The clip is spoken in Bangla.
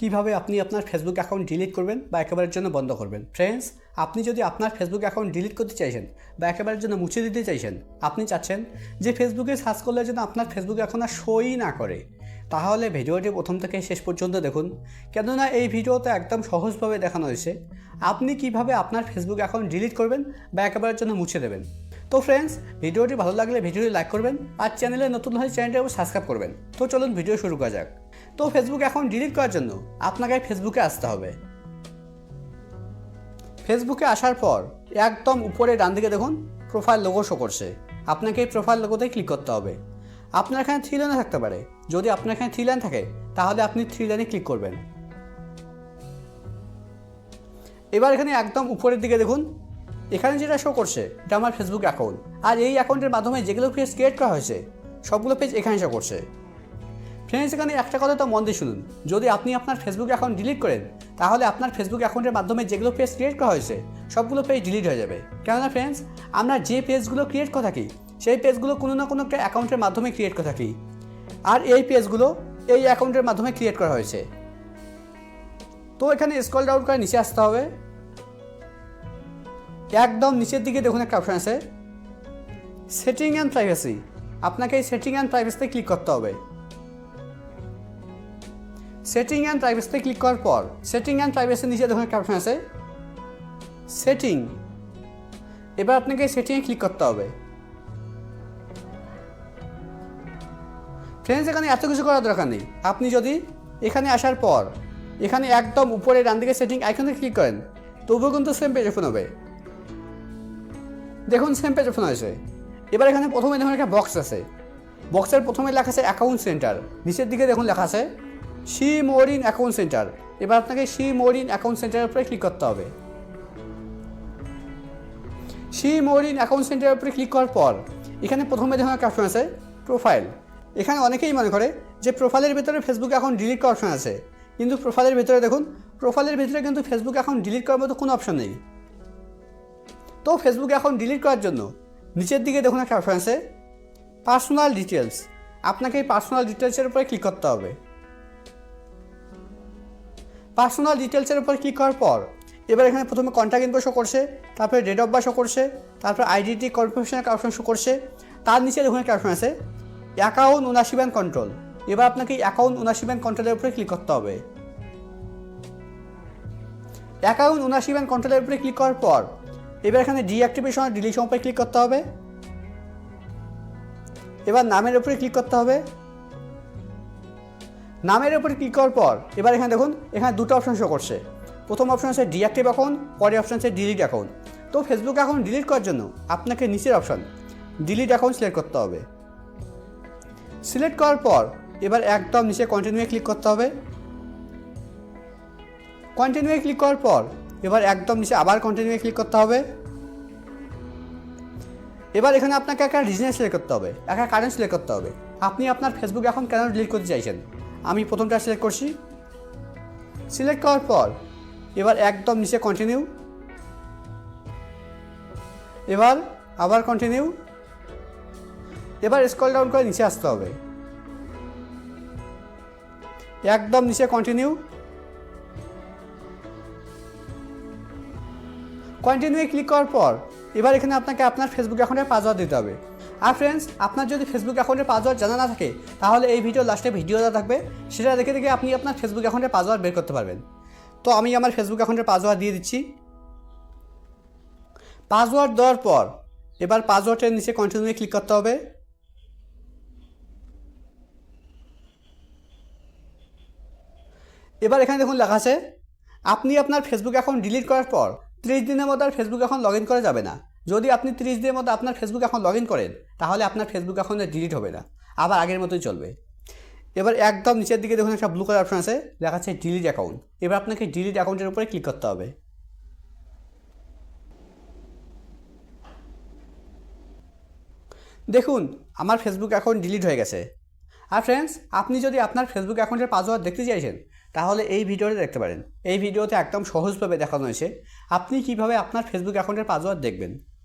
কীভাবে আপনি আপনার ফেসবুক অ্যাকাউন্ট ডিলিট করবেন বা একেবারের জন্য বন্ধ করবেন? ফ্রেন্ডস আপনি যদি আপনার ফেসবুক অ্যাকাউন্ট ডিলিট করতে চাইছেন বা একেবারের জন্য মুছে দিতে চাইছেন, আপনি চাচ্ছেন যে ফেসবুকে সার্চ করলে যেন আপনার ফেসবুক এখন আর শোই না করে। তাহলে ভিডিওটি প্রথম থেকে শেষ পর্যন্ত দেখুন। কেননা এই ভিডিওতে একদম সহজভাবে দেখানো হয়েছে। আপনি কীভাবে আপনার ফেসবুক অ্যাকাউন্ট ডিলিট করবেন বা একেবারের জন্য মুছে দেবেন? তো ফ্রেন্ডস ভিডিওটি ভালো লাগলে ভিডিওটি লাইক করবেন আর চ্যানেলে নতুন হলে চ্যানেলটি সাবস্ক্রাইব করবেন। তো চলুন ভিডিও শুরু করা যাক। তো ফেসবুক এখন ডিলিট করার জন্য আপনাকে ফেসবুকে আসতে হবে। ফেসবুকে আসার পর একদম উপরে ডান দিকে দেখুন প্রোফাইল লোগো শো করছে। আপনাকে এই প্রোফাইল লোগোতে ক্লিক করতে হবে। আপনার এখানে থ্রি লাইনে থাকতে পারে। যদি আপনার এখানে থ্রি লাইন থাকে, তাহলে আপনি থ্রি লাইনে ক্লিক করবেন। এবার এখানে একদম উপরের দিকে দেখুন, এখানে যেটা শো করছে, এটা আমার ফেসবুক অ্যাকাউন্ট আর এই অ্যাকাউন্টের মাধ্যমে যেগুলো পেজ ক্রিয়েট করা হয়েছে, সবগুলো পেজ এখানে শো করছে। ফ্রেন্ডস, এখানে একটা কথা তো মন দিয়ে শুনুন। যদি আপনি আপনার ফেসবুক অ্যাকাউন্ট ডিলিট করেন, তাহলে আপনার ফেসবুক অ্যাকাউন্টের মাধ্যমে যেগুলো পেজ ক্রিয়েট করা হয়েছে, সবগুলো পেজ ডিলিট হয়ে যাবে। কেননা ফ্রেন্ডস, আমরা যে পেজগুলো ক্রিয়েট করে থাকি, সেই পেজগুলো কোনো না কোনো একটা অ্যাকাউন্টের মাধ্যমে ক্রিয়েট করে থাকি। আর এই পেজগুলো এই অ্যাকাউন্টের মাধ্যমে ক্রিয়েট করা হয়েছে। তো এখানে স্ক্রল ডাউন করে নিচে আসতে হবে। একদম নিচের দিকে দেখুন একটা অপশান আছে। সেটিং অ্যান্ড প্রাইভেসি আপনাকে এই সেটিং অ্যান্ড প্রাইভেসিতে ক্লিক করতে হবে। সেটিং অ্যান্ড প্রাইভেসিতে ক্লিক করার পর সেটিং অ্যান্ড প্রাইভেসির নিচে দেখুন একটা অপশান আছে। সেটিং এবার আপনাকে সেটিংয়ে ক্লিক করতে হবে। ফ্রেন্ডস এখানে এত কিছু করার দরকার নেই। আপনি যদি এখানে আসার পর, এখানে একদম উপরে ডান দিকে সেটিং আইকনে ক্লিক করেন, তবুও কিন্তু সেম পেজ ওপেন হবে। দেখুন সেম পেজ ওপেন হয়েছে। এবার এখানে প্রথমে দেখুন একটা বক্স আছে। বক্সের প্রথমে লেখা আছে অ্যাকাউন্ট সেন্টার নিচের দিকে দেখুন লেখা আছে সি মোরিন অ্যাকাউন্ট সেন্টার এবার আপনাকে সি মোরিন অ্যাকাউন্ট সেন্টারের উপরে ক্লিক করতে হবে। সি মোরিন অ্যাকাউন্ট সেন্টারের উপরে ক্লিক করার পর, এখানে প্রথমে দেখুন একটা অপশন আছে প্রোফাইল এখানে অনেকেই মনে করে যে প্রোফাইলের ভিতরে ফেসবুক এখন ডিলিট করার অপশন আছে। কিন্তু প্রোফাইলের ভিতরে দেখুন প্রোফাইলের ভিতরে কিন্তু ফেসবুক এখন ডিলিট করার মতো কোনো অপশন নেই। তো ফেসবুক এখন ডিলিট করার জন্য, নিচের দিকে দেখুন একটা অপশন আছে পার্সোনাল ডিটেলস আপনাকে এই পার্সোনাল ডিটেলসের উপরে ক্লিক করতে হবে। পার্সোনাল ডিটেলসের উপর ক্লিক করার পর? এবার এখানে প্রথমে কন্ট্যাক্ট ইনফো শো করছে, তারপরে ডেট অফ বার্থ শো করছে, তারপরে আইডেন্টি কনফার্মেশনের অপশন শো করছে, তার নিচে দেখুন একটা অপশন আছে অ্যাকাউন্ট উনাশি ব্যাংক কন্ট্রোল এবার আপনাকে অ্যাকাউন্ট উনাশি ব্যাংক কন্ট্রোলের উপরে ক্লিক করতে হবে। অ্যাকাউন্ট উনাশি ব্যাংক কন্ট্রোলের উপরে ক্লিক করার পর, এবার এখানে ডিঅ্যাক্টিভেশন আর ডিলিশন উপরে ক্লিক করতে হবে। এবার নামের উপরে ক্লিক করতে হবে। নামের উপরে ক্লিক করার পর, এবার এখানে দেখুন, এখানে দুটো অপশন শো করছে। প্রথম অপশন আছে ডিঅ্যাক্টিভ অ্যাকাউন্ট পরের অপশন আছে ডিলিট অ্যাকাউন্ট তো ফেসবুক অ্যাকাউন্ট ডিলিট করার জন্য আপনাকে নিচের অপশন ডিলিট অ্যাকাউন্ট সিলেক্ট করতে হবে। সিলেক্ট করার পর, এবার একদম নিচে কন্টিনিউয়ে ক্লিক করতে হবে। কন্টিনিউয়ে ক্লিক করার পর, এবার একদম নিচে আবার কন্টিনিউয়ে ক্লিক করতে হবে। এবার এখানে আপনাকে একটা রিজনে সিলেক্ট করতে হবে, একটা কারেন্ট সিলেক্ট করতে হবে। আপনি আপনার ফেসবুক অ্যাকাউন্ট কেন ডিলিট করতে চাইছেন? আমি প্রথমটা সিলেক্ট করছি। সিলেক্ট করার পর, এবার একদম নিচে কন্টিনিউ এবার আবার কন্টিনিউ এবার স্কল ডাউন করে নিচে আসতে হবে। একদম নিচে কন্টিনিউ কন্টিনিউ ক্লিক করার পর, এবার এখানে আপনাকে আপনার ফেসবুক অ্যাকাউন্টের পাসওয়ার্ড দিতে হবে। আর ফ্রেন্ডস আপনার যদি ফেসবুক অ্যাকাউন্টের পাসওয়ার্ড জানা না থাকে, তাহলে এই ভিডিও লাস্টে ভিডিও দেওয়া থাকবে। সেটা দেখে দেখে আপনি আপনার ফেসবুক অ্যাকাউন্টের পাসওয়ার্ড বের করতে পারবেন। তো আমি আমার ফেসবুক অ্যাকাউন্টের পাসওয়ার্ড দিয়ে দিচ্ছি। পাসওয়ার্ড দেওয়ার পর, এবার পাসওয়ার্ডের নিচে কন্টিনিউয়ে ক্লিক করতে হবে। এবার এখানে দেখুন লেখা আছে, আপনি আপনার ফেসবুক অ্যাকাউন্ট ডিলিট করার পর ত্রিশ দিনের মধ্যে আর ফেসবুক অ্যাকাউন্ট লগ ইন করা যাবে না। যদি আপনি ত্রিশ দিনের মতো আপনার ফেসবুক অ্যাকাউন্ট লগ ইন করেন, তাহলে আপনার ফেসবুক অ্যাকাউন্টে ডিলিট হবে না। আবার আগের মতোই চলবে। এবার একদম নিচের দিকে দেখুন একটা ব্লু কালার অপশন আছে লেখা আছে ডিলিট অ্যাকাউন্ট এবার আপনাকে ডিলিট অ্যাকাউন্টের উপরে ক্লিক করতে হবে। দেখুন, আমার ফেসবুক অ্যাকাউন্ট ডিলিট হয়ে গেছে। আর ফ্রেন্ডস আপনি যদি আপনার ফেসবুক অ্যাকাউন্টের পাসওয়ার্ড দেখতে চাইছেন, তাহলে এই ভিডিওতে দেখতে পারেন। এই ভিডিওতে একদম সহজভাবে দেখানো হয়েছে। আপনি কীভাবে আপনার ফেসবুক অ্যাকাউন্টের পাসওয়ার্ড দেখবেন?